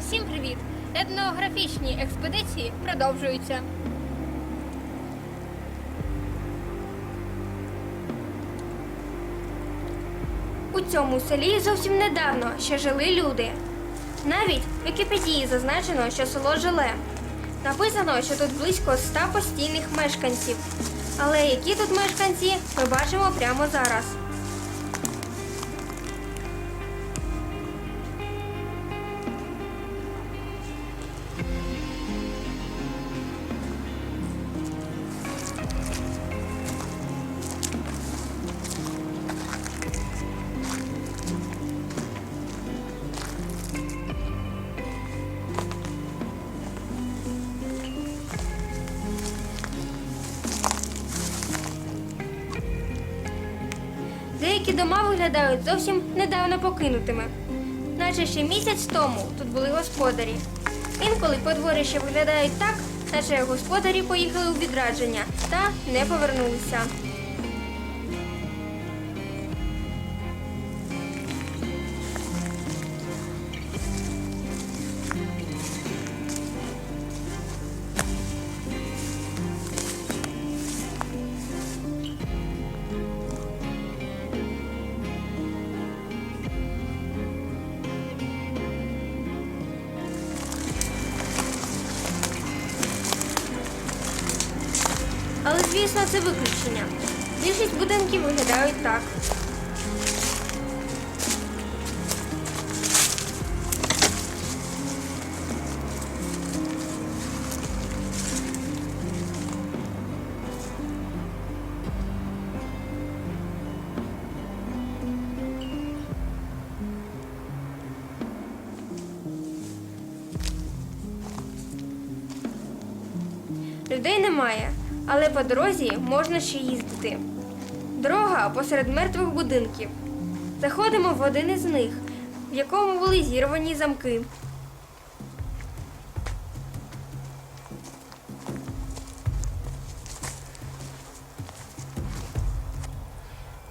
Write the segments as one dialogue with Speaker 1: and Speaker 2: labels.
Speaker 1: Всім привіт! Етнографічні експедиції продовжуються.
Speaker 2: У цьому селі зовсім недавно ще жили люди. Навіть в Вікіпедії зазначено, що село жиле. Написано, що тут близько ста постійних мешканців. Але які тут мешканці, ми бачимо прямо зараз. Дома виглядають зовсім недавно покинутими. Наче ще місяць тому тут були господарі. Інколи подворища виглядають так, наче господарі поїхали у відрадження та не повернулися. Але звісно, це виключення. Більшість будинків виглядають так. Людей немає, але по дорозі можна ще їздити. Дорога посеред мертвих будинків. Заходимо в один із них, в якому були зірвані замки.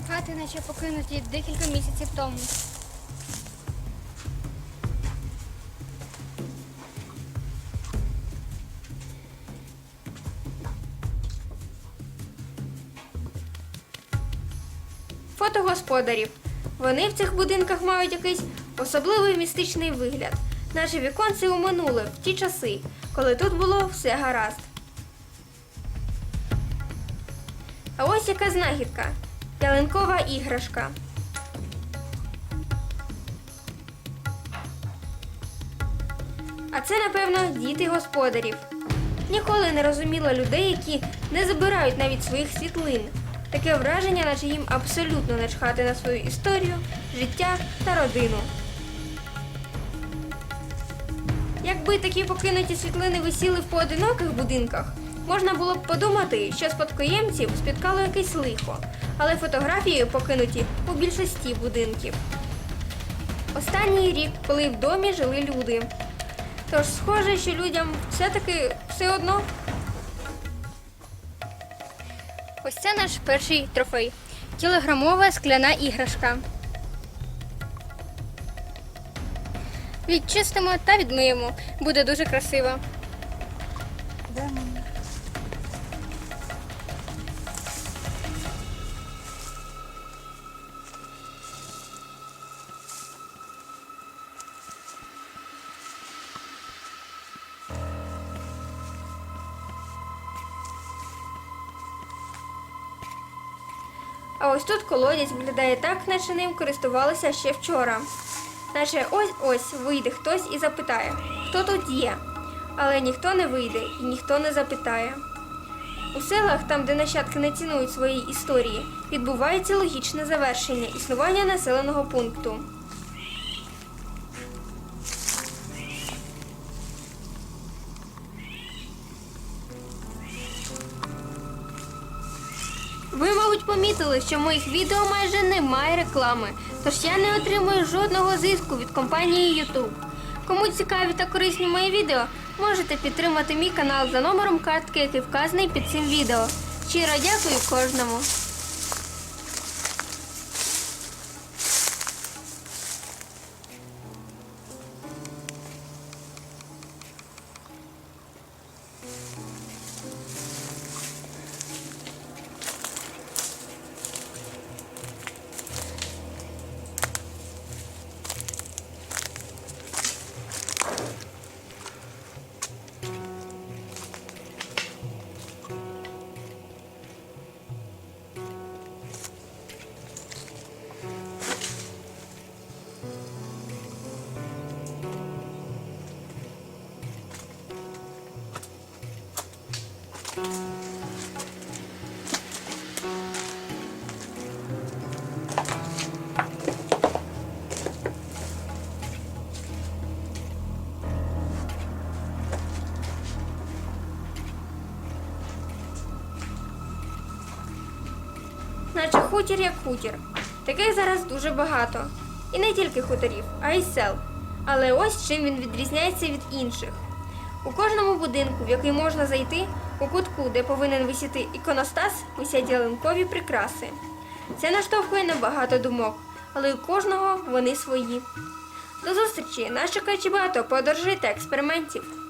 Speaker 1: Хати наче покинуті декілька місяців тому.
Speaker 2: Фото господарів. Вони в цих будинках мають якийсь особливий містичний вигляд. Наше віконце у минуле, в ті часи, коли тут було все гаразд. А ось яка знахідка. Ялинкова іграшка. А це, напевно, діти господарів. Ніколи не розуміла людей, які не забирають навіть своїх світлин. Таке враження, наче їм абсолютно не чхати на свою історію, життя та родину. Якби такі покинуті світлини висіли в поодиноких будинках, можна було б подумати, що спадкоємців спіткало якесь лихо, але фотографії покинуті у більшості будинків. Останній рік, коли в домі жили люди. Тож схоже, що людям все-таки все одно.
Speaker 1: Ось це наш перший трофей. Кілограмова скляна іграшка. Відчистимо та відмиємо. Буде дуже красиво.
Speaker 2: А ось тут колодязь виглядає так, наче ним користувалися ще вчора. Наче ось ось вийде хтось і запитає, хто тут є. Але ніхто не вийде і ніхто не запитає. У селах, там, де нащадки не цінують своєї історії, відбувається логічне завершення існування населеного пункту. Мабуть, помітили, що в моїх відео майже немає реклами, тож я не отримую жодного зиску від компанії YouTube. Кому цікаві та корисні мої відео, можете підтримати мій канал за номером картки, який вказаний під цим відео. Щиро дякую кожному. Наче хутір як хутір. Таких зараз дуже багато. І не тільки хуторів, а й сел. Але ось чим він відрізняється від інших. У кожному будинку, в який можна зайти, у кутку, де повинен висіти іконостас, висять ялинкові прикраси. Це наштовхує на багато думок, але у кожного вони свої. До зустрічі! Нас чекає багато подорожей та експериментів.